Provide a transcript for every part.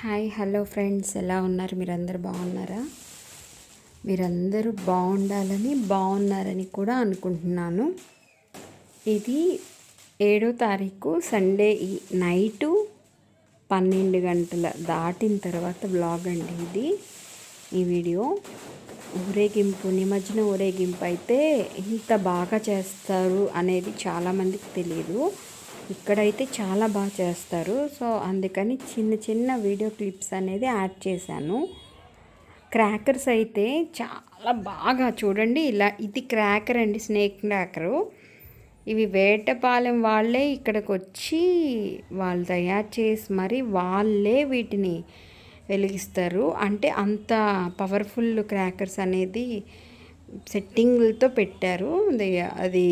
Hi hello friends. ఎలా ఉన్నారు? మీరందరూ బాగున్నారా? మీరందరూ బాగుండాలని బాగున్నారని కూడా అనుకుంటున్నాను. ఇది ఏడో తారీఖు సండే ఈ నైటు పన్నెండు గంటల దాటిన తర్వాత బ్లాగ్ అండి ఇది. ఈ వీడియో ఊరేగింపు నిమజ్జన ఊరేగింపు అయితే ఇంత బాగా చేస్తారు అనేది చాలామందికి తెలియదు ఇక్కడైతే చాలా బాగా చేస్తారు. సో అందుకని చిన్న చిన్న వీడియో క్లిప్స్ అనేది యాడ్ చేశాను. క్రాకర్స్ అయితే చాలా బాగా చూడండి. ఇలా ఇది క్రాకర్ అండి స్నేక్ క్రాకరు. ఇవి వేటపాలెం వాళ్ళే ఇక్కడికి వచ్చి వాళ్ళు తయారు చేసి మరి వాళ్ళే వీటిని వెలిగిస్తారు. అంటే అంత పవర్ఫుల్ క్రాకర్స్ అనేది సెట్టింగ్లతో పెట్టారు. అది అది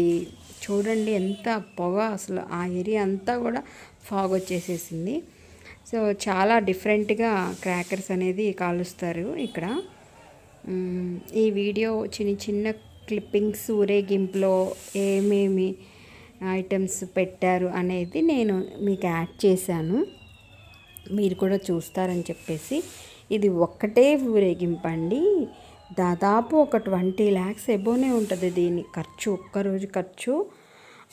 చూడండి ఎంత పొగ అసలు ఆ ఏరియా అంతా కూడా ఫాగ్ వచ్చేసేసింది. సో చాలా డిఫరెంట్గా క్రాకర్స్ అనేది కాలుస్తారు ఇక్కడ. ఈ వీడియో చిన్న చిన్న క్లిప్పింగ్స్ ఊరేగింపులో ఏమేమి ఐటమ్స్ పెట్టారు అనేది నేను మీకు యాడ్ చేశాను. మీరు కూడా చూస్తారని చెప్పేసి. ఇది ఒక్కటే ఊరేగింపండి దాదాపు ఒక ట్వంటీ ల్యాక్స్ ఎబోనే ఉంటుంది దీని ఖర్చు ఒక్కరోజు ఖర్చు.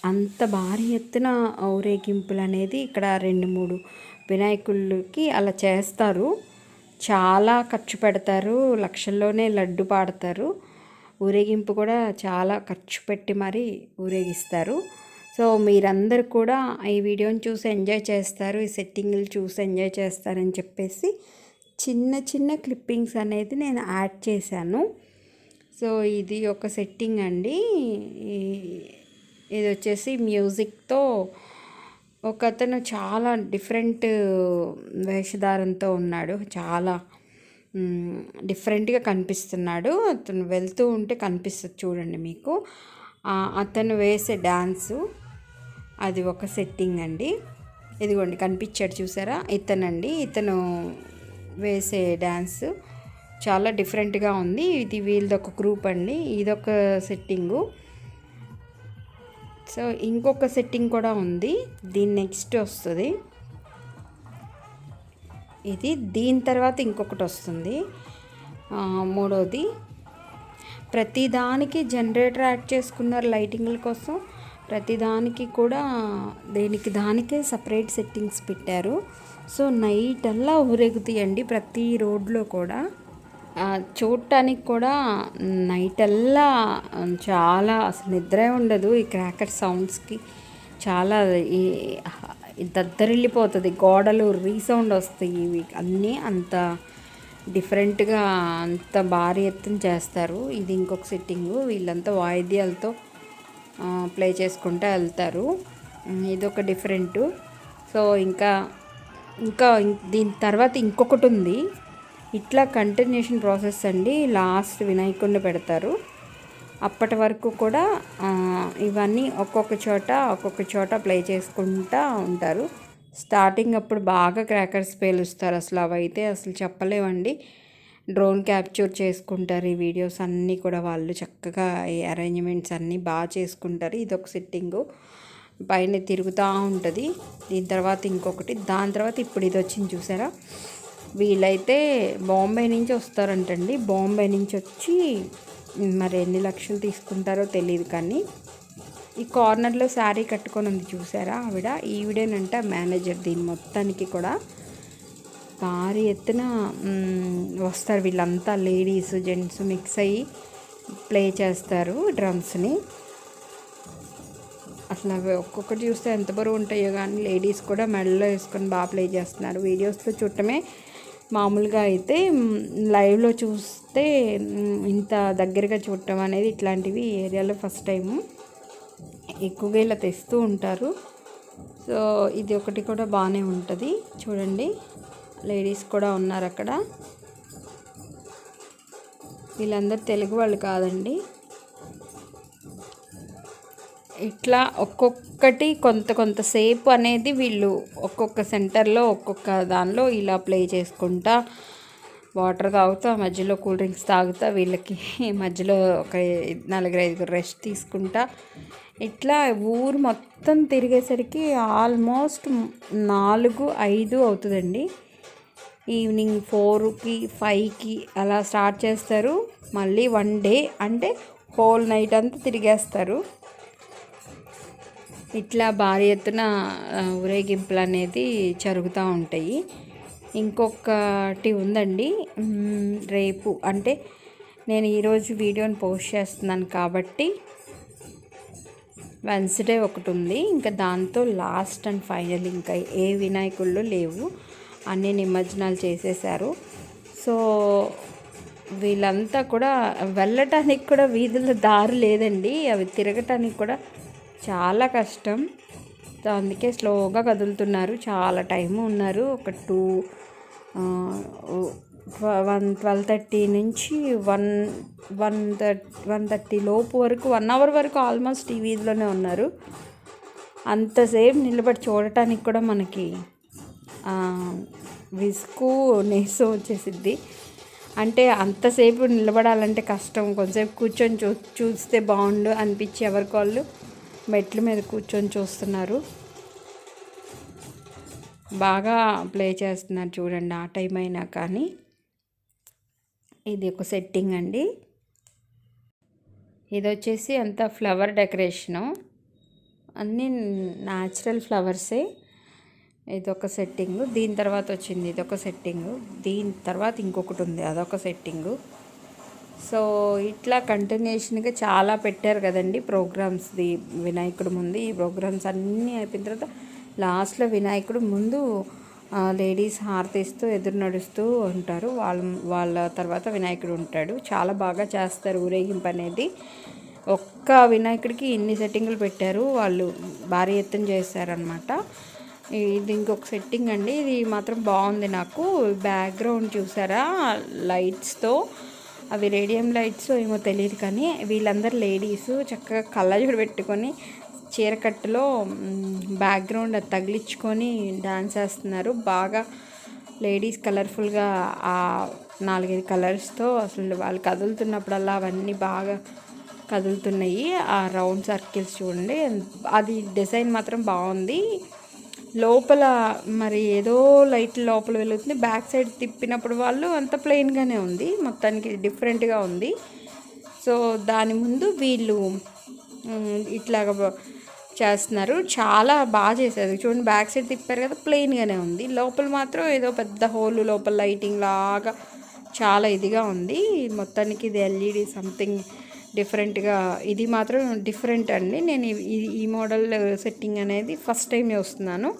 అంత భారీ ఎత్తున ఊరేగింపులు అనేది ఇక్కడ రెండు మూడు వినాయకుళ్ళకి అలా చేస్తారు. చాలా ఖర్చు పెడతారు లక్షల్లోనే లడ్డు పాడతారు. ఊరేగింపు కూడా చాలా ఖర్చు పెట్టి మరీ ఊరేగిస్తారు. సో మీరందరూ కూడా ఈ వీడియోని చూసి ఎంజాయ్ చేస్తారు ఈ సెట్టింగ్లు చూసి ఎంజాయ్ చేస్తారని చెప్పేసి చిన్న చిన్న క్లిప్పింగ్స్ అనేది నేను యాడ్ చేశాను. సో ఇది ఒక సెట్టింగ్ అండి. ఇది వచ్చేసి మ్యూజిక్తో ఒక అతను చాలా డిఫరెంట్ వేషధారంతో ఉన్నాడు. చాలా డిఫరెంట్గా కనిపిస్తున్నాడు. అతను వెళ్తూ ఉంటే కనిపిస్తుంది చూడండి మీకు. అతను వేసే డ్యాన్సు అది ఒక సెట్టింగ్ అండి. ఇదిగోండి కనిపించాడు చూసారా? ఇతనండి. ఇతను వేసే డ్యాన్స్ చాలా డిఫరెంట్గా ఉంది. ఇది వీళ్ళది ఒక గ్రూప్ అండి. ఇదొక సెట్టింగు. సో ఇంకొక సెట్టింగ్ కూడా ఉంది. దీని నెక్స్ట్ వస్తుంది. ఇది దీని తర్వాత ఇంకొకటి వస్తుంది. మూడోది. ప్రతిదానికి జనరేటర్ యాడ్ చేసుకున్నారు లైటింగ్ల కోసం ప్రతిదానికి కూడా దేనికి దానికే సపరేట్ సెట్టింగ్స్ పెట్టారు. సో నైట్ అల్లా ఊరేగుతాయండి ప్రతి రోడ్లో కూడా. చూడటానికి కూడా నైట్ అల్లా చాలా అసలు నిద్రే ఉండదు ఈ క్రాకర్ సౌండ్స్కి. చాలా ఈ దద్దరిల్లిపోతుంది గోడలు రీసౌండ్ వస్తాయి ఇవి అన్నీ అంత డిఫరెంట్గా అంత భారీ ఎత్తున చేస్తారు. ఇది ఇంకొక సిట్టింగు వీళ్ళంతా వాయిద్యాలతో ప్లే చేసుకుంటూ వెళ్తారు. ఇదొక డిఫరెంట్. సో ఇంకా ఇంకా దీని తర్వాత ఇంకొకటి ఉంది ఇట్లా కంటిన్యూషన్ ప్రాసెస్ అండి. లాస్ట్ వినాయకుడిని పెడతారు. అప్పటి వరకు కూడా ఇవన్నీ ఒక్కొక్క చోట ఒక్కొక్క చోట ప్లే చేసుకుంటూ ఉంటారు. స్టార్టింగ్ అప్పుడు బాగా క్రాకర్స్ పేలుస్తారు. అసలు అవైతే అసలు చెప్పలేమండి డ్రోన్ క్యాప్చర్ చేసుకుంటారు. ఈ వీడియోస్ అన్నీ కూడా వాళ్ళు చక్కగా ఈ అరేంజ్మెంట్స్ అన్నీ బాగా చేసుకుంటారు. ఇదొక సిట్టింగు పైన తిరుగుతూ ఉంటుంది. దీని తర్వాత ఇంకొకటి. దాని తర్వాత ఇప్పుడు ఇది వచ్చింది చూసారా? వీళ్ళైతే బాంబే నుంచి వస్తారంటండి. బాంబే నుంచి వచ్చి మరి ఎన్ని లక్షలు తీసుకుంటారో తెలియదు కానీ ఈ కార్నర్లో శారీ కట్టుకొని ఉంది చూసారా ఆవిడ? ఈవిడేనంట మేనేజర్ దీని మొత్తానికి కూడా. భారీ ఎత్తున వస్తారు వీళ్ళంతా లేడీస్ జెంట్స్ మిక్స్ అయ్యి ప్లే చేస్తారు డ్రమ్స్ని. అసలు అవి ఒక్కొక్కటి చూస్తే ఎంత బరువు ఉంటాయో కానీ లేడీస్ కూడా మెడలో వేసుకొని బాగా ప్లే చేస్తున్నారు. వీడియోస్లో చూడటమే మామూలుగా అయితే లైవ్లో చూస్తే ఇంత దగ్గరగా చూడటం అనేది ఇట్లాంటివి ఏరియాలో ఫస్ట్ టైము. ఎక్కువగా ఇలా తెస్తూ ఉంటారు. సో ఇది ఒకటి కూడా బాగానే ఉంటుంది. చూడండి. లేడీస్ కూడా ఉన్నారు అక్కడ. వీళ్ళందరూ తెలుగు వాళ్ళు కాదండి. ఇట్లా ఒక్కొక్కటి కొంత కొంతసేపు అనేది వీళ్ళు ఒక్కొక్క సెంటర్లో ఒక్కొక్క దానిలో ఇలా ప్లే చేసుకుంటా వాటర్ తాగుతా మధ్యలో కూల్ డ్రింక్స్ తాగుతా వీళ్ళకి మధ్యలో ఒక నలుగురు ఐదుగురు రెస్ట్ తీసుకుంటా. ఇట్లా ఊరు మొత్తం తిరిగేసరికి ఆల్మోస్ట్ నాలుగు ఐదు అవుతుందండి. ఈవినింగ్ ఫోర్కి ఫైవ్కి అలా స్టార్ట్ చేస్తారు. మళ్ళీ వన్ డే అంటే హోల్ నైట్ అంతా తిరిగేస్తారు. ఇట్లా భారీ ఎత్తున ఊరేగింపులు అనేది జరుగుతూ ఉంటాయి. ఇంకొకటి ఉందండి. రేపు అంటే నేను ఈరోజు వీడియోని పోస్ట్ చేస్తున్నాను కాబట్టి వెన్స్డే ఒకటి ఉంది. ఇంకా దాంతో లాస్ట్ అండ్ ఫైనల్ ఇంకా ఏ వినాయకుళ్ళు లేవు. అన్ని నిమజ్జనాలు చేసేసారు సో వీళ్ళంతా కూడా వెళ్ళటానికి కూడా వీధుల దారి లేదండి. అవి తిరగటానికి కూడా చాలా కష్టం. అందుకే స్లోగా కదులుతున్నారు. చాలా టైం ఉన్నారు. ఒక టూ వన్ ట్వెల్వ్ థర్టీ నుంచి వన్ వన్ వన్ థర్టీ లోపు వరకు వన్ అవర్ వరకు ఆల్మోస్ట్ టీవీలోనే ఉన్నారు. అంతసేపు నిలబడి చూడటానికి కూడా మనకి విసుగు నీరసం వచ్చేసిద్ది. అంటే అంతసేపు నిలబడాలంటే కష్టం. కొంచెంసేపు కూర్చొని చూ చూస్తే బాగుండు అనిపించి ఎవరికి వాళ్ళు. మెట్ల మీద కూర్చొని చూస్తున్నారు. బాగా ప్లే చేస్తున్నారు చూడండి ఆ టైం అయినా కానీ. ఇది ఒక సెట్టింగ్ అండి. ఇది వచ్చేసి అంత ఫ్లవర్ డెకరేషను అన్నీ న్యాచురల్ ఫ్లవర్సే ఇది ఒక సెట్టింగ్ దీని తర్వాత వచ్చింది ఇది ఒక సెట్టింగ్ దీని తర్వాత ఇంకొకటి ఉంది అదొక సెట్టింగు సో ఇట్లా కంటిన్యూషన్గా చాలా పెట్టారు కదండి ప్రోగ్రామ్స్ది వినాయకుడు ముందు. ఈ ప్రోగ్రామ్స్ అన్నీ అయిపోయిన తర్వాత లాస్ట్లో వినాయకుడు ముందు లేడీస్ హారతిస్తూ ఎదురు నడుస్తూ ఉంటారు. వాళ్ళ వాళ్ళ తర్వాత వినాయకుడు ఉంటాడు. చాలా బాగా చేస్తారు ఊరేగింపు అనేది. ఒక్క వినాయకుడికి ఇన్ని సెట్టింగులు పెట్టారు. వాళ్ళు భారీ ఎత్తున చేశారనమాట ఇది ఇంకొక సెట్టింగ్ అండి. ఇది మాత్రం బాగుంది నాకు. బ్యాక్గ్రౌండ్ చూసారా? లైట్స్తో. అవి రేడియం లైట్స్ ఏమో తెలియదు కానీ వీళ్ళందరూ లేడీస్ చక్కగా కళ్ళజోడు పెట్టుకొని చీరకట్టులో బ్యాక్గ్రౌండ్ అది తగిలించుకొని డాన్స్ చేస్తున్నారు. బాగా లేడీస్ కలర్ఫుల్గా ఆ నాలుగైదు కలర్స్తో అసలు వాళ్ళు కదులుతున్నప్పుడల్లా అవన్నీ బాగా కదులుతున్నాయి. ఆ రౌండ్ సర్కిల్స్ చూడండి. అది డిజైన్ మాత్రం బాగుంది. లోపల మరి ఏదో లైట్ లోపల వెలుగుతుంది. బ్యాక్ సైడ్ తిప్పినప్పుడు వాళ్ళు అంత ప్లెయిన్గానే ఉంది. మొత్తానికి డిఫరెంట్గా ఉంది. సో దాని ముందు వీళ్ళు ఇట్లాగ చేస్తున్నారు. చాలా బాగా చేశారు. చూడండి బ్యాక్ సైడ్ తిప్పారు కదా ప్లెయిన్గానే ఉంది. లోపల మాత్రం ఏదో పెద్ద హోల్ లోపల లైటింగ్ లాగా చాలా ఇదిగా ఉంది. మొత్తానికి ఇది ఎల్ఈడి సంథింగ్ డిఫరెంట్గా ఇది మాత్రం డిఫరెంట్ అండి. నేను ఈ మోడల్ సెట్టింగ్ అనేది ఫస్ట్ టైం చూస్తున్నాను.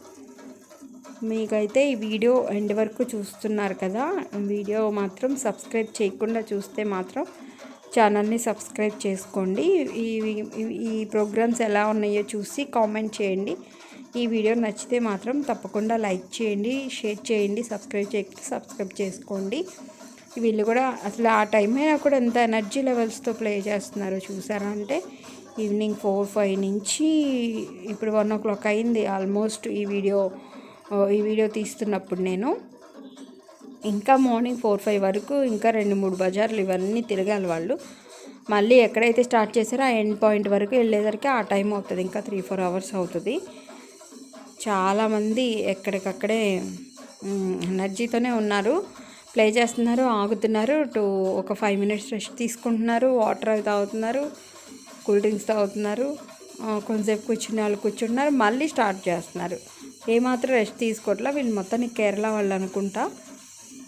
మీకైతే ఈ వీడియో ఎండ్ వరకు చూస్తున్నారు కదా వీడియో మాత్రం సబ్స్క్రైబ్ చేయకుండా చూస్తే మాత్రం ఛానల్ని సబ్స్క్రైబ్ చేసుకోండి. ఈ ఈ ప్రోగ్రామ్స్ ఎలా ఉన్నాయో చూసి కామెంట్ చేయండి. ఈ వీడియో నచ్చితే మాత్రం తప్పకుండా లైక్ చేయండి షేర్ చేయండి సబ్స్క్రైబ్ చేయండి సబ్స్క్రైబ్ చేసుకోండి. వీళ్ళు కూడా అసలు ఆ టైం అయినా కూడా ఎంత ఎనర్జీ లెవెల్స్తో ప్లే చేస్తున్నారు చూసారా? అంటే ఈవినింగ్ ఫోర్ ఫైవ్ నుంచి ఇప్పుడు వన్ ఓ క్లాక్ అయింది. ఆల్మోస్ట్ ఈ వీడియో ఈ వీడియో తీస్తున్నప్పుడు నేను ఇంకా మార్నింగ్ ఫోర్ ఫైవ్ వరకు ఇంకా రెండు మూడు బజార్లు ఇవన్నీ తిరగాలి వాళ్ళు. మళ్ళీ ఎక్కడైతే స్టార్ట్ చేశారో ఆ ఎండ్ పాయింట్ వరకు వెళ్ళేసరికి ఆ టైం అవుతుంది. ఇంకా త్రీ ఫోర్ అవర్స్ అవుతుంది. చాలామంది ఎక్కడికక్కడే ఎనర్జీతోనే ఉన్నారు. ప్లే చేస్తున్నారు ఆగుతున్నారు. టూ ఒక ఫైవ్ మినిట్స్ రెస్ట్ తీసుకుంటున్నారు. వాటర్ అవి తాగుతున్నారు కూల్ డ్రింక్స్ తాగుతున్నారు. కొంతసేపు కూర్చున్న వాళ్ళు కూర్చుంటున్నారు. మళ్ళీ స్టార్ట్ చేస్తున్నారు. ఏమాత్రం రెస్ట్ తీసుకోవట్లా వీళ్ళు మొత్తానికి కేరళ వాళ్ళు అనుకుంటా.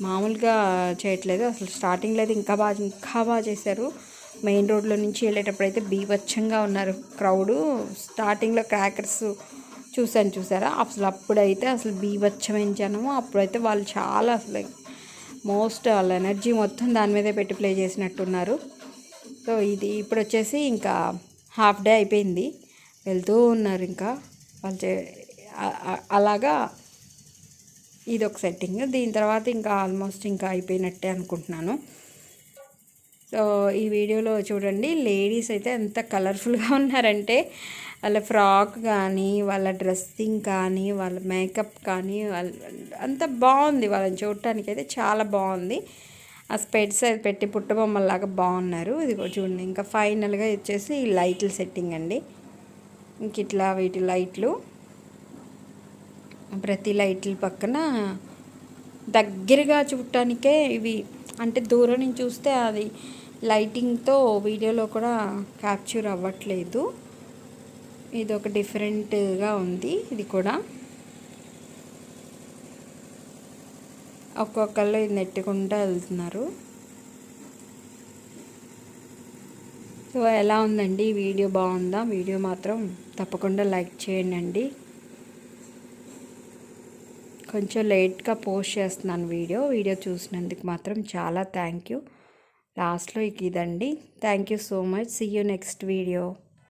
మామూలుగా చేయట్లేదు. అసలు స్టార్టింగ్లో అయితే ఇంకా బాగా ఇంకా బాగా చేశారు. మెయిన్ రోడ్లో నుంచి వెళ్ళేటప్పుడు అయితే బీభత్సంగా ఉన్నారు క్రౌడు. స్టార్టింగ్లో క్రాకర్స్ చూశాను చూసారా అసలు అప్పుడైతే అసలు బీభత్సమైన జనము. అప్పుడైతే వాళ్ళు చాలా అసలు మోస్ట్ వాళ్ళ ఎనర్జీ మొత్తం దాని మీదే పెట్టి ప్లే చేసినట్టున్నారు. సో ఇది ఇప్పుడు వచ్చేసి ఇంకా హాఫ్ డే అయిపోయింది. వెళ్తూ ఉన్నారు ఇంకా. వాళ్ళు అలాగా ఇది ఒక సెట్టింగ్. దీని తర్వాత ఇంకా ఆల్మోస్ట్ ఇంకా అయిపోయినట్టే అనుకుంటున్నాను. సో ఈ వీడియోలో చూడండి లేడీస్ అయితే ఎంత కలర్ఫుల్గా ఉన్నారంటే వాళ్ళ ఫ్రాక్ కానీ వాళ్ళ డ్రెస్సింగ్ కానీ వాళ్ళ మేకప్ కానీ వాళ్ళ అంత బాగుంది వాళ్ళని చూడటానికి అయితే చాలా బాగుంది. ఆ స్పెడ్స్ అది పెట్టి పుట్టబొమ్మలాగా బాగున్నారు. ఇది చూడండి ఇంకా ఫైనల్గా వచ్చేసి లైట్ల సెట్టింగ్ అండి. ఇంక ఇట్లా వీటి లైట్లు. ప్రతి లైట్ల పక్కన దగ్గరగా చూడటానికే ఇవి అంటే దూరం నుంచి చూస్తే అది లైటింగ్తో వీడియోలో కూడా క్యాప్చర్ అవ్వట్లేదు. ఇది ఒక డిఫరెంట్గా ఉంది ఇది కూడా. ఒక్కొక్కళ్ళు ఇది నెట్టుకుంటూ వెళ్తున్నారు. సో ఎలా ఉందండి? వీడియో బాగుందా? వీడియో మాత్రం తప్పకుండా లైక్ చేయండి కొంచెం లేట్గా పోస్ట్ చేస్తున్నాను వీడియో. వీడియో చూసినందుకు మాత్రం చాలా థ్యాంక్ యూ. లాస్ట్లో ఇదండి. Thank you so much see you next video